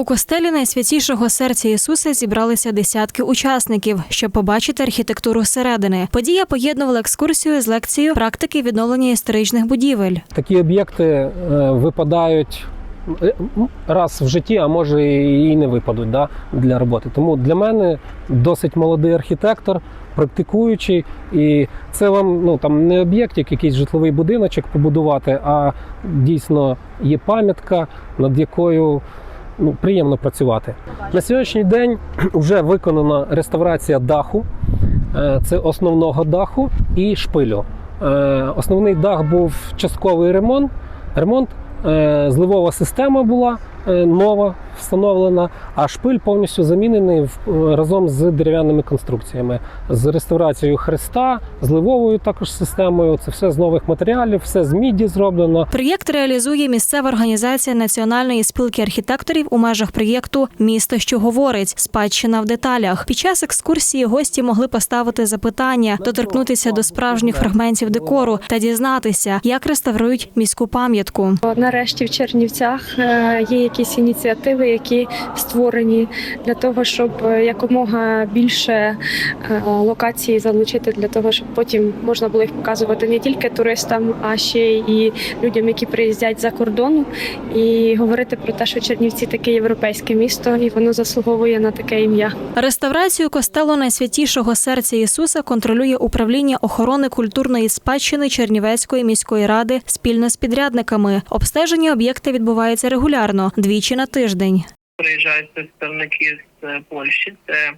У костелі найсвятішого серця Ісуса зібралися десятки учасників, щоб побачити архітектуру зсередини. Подія поєднувала екскурсію з лекцією практики відновлення історичних будівель. Такі об'єкти е, випадають е, раз в житті, а може і не випадуть да, для роботи. Тому для мене досить молодий архітектор, практикуючий, і це вам ну там не об'єкт, як якийсь житловий будиночок побудувати, а дійсно є пам'ятка, над якою ну, приємно працювати. На сьогоднішній день вже виконана реставрація даху. Е, Це основного даху і шпилю. Е, Основний дах був частковий ремонт. Ремонт е, зливова система була нова встановлена, а шпиль повністю замінений в- разом з дерев'яними конструкціями, з реставрацією хреста, зливовою також системою. Це все з нових матеріалів, все з міді зроблено. Проєкт реалізує місцева організація Національної спілки архітекторів у межах проєкту Місто, що говорить спадщина в деталях. Під час екскурсії гості могли поставити запитання, доторкнутися до справжніх фрагментів декору та дізнатися, як реставрують міську пам'ятку. Нарешті в Чернівцях е, є якісь ініціативи, які створені для того, щоб е, якомога більше е, локацій залучити для того, щоб потім можна було їх показувати не тільки туристам, а ще і людям, які приїздять за кордону, і говорити про те, що Чернівці таке європейське місто, і воно заслуговує на таке ім'я. Реставрацію костелу найсвятішого серця Ісуса контролює управління охорони культурної спадщини Чернівецької міської ради спільно з підрядниками. Обстеження об'єкта відбувається регулярно двічі на тиждень. Приїжджають представники з е, Польщі. Це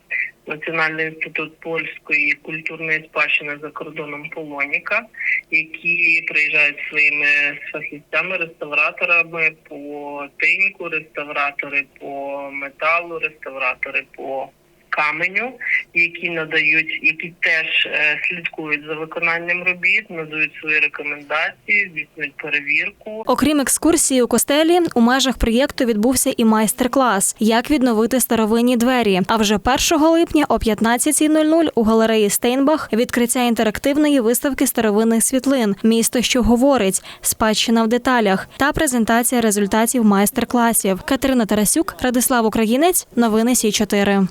Національний інститут польської культурної спадщини за кордоном Полоніка, які приїжджають своїми фахівцями, реставраторами по тиньку, реставратори по металу, реставратори по каменю, які надають, які теж е, слідкують за виконанням робіт, надають свої рекомендації, здійснюють перевірку. Окрім екскурсії у костелі, у межах проєкту відбувся і майстер-клас, як відновити старовинні двері. А вже 1 липня о 15.00 у галереї Стейнбах відкриття інтерактивної виставки старовинних світлин Місто, що говорить, спадщина в деталях та презентація результатів майстер-класів. Катерина Тарасюк, Радислав Українець, новини Сі 4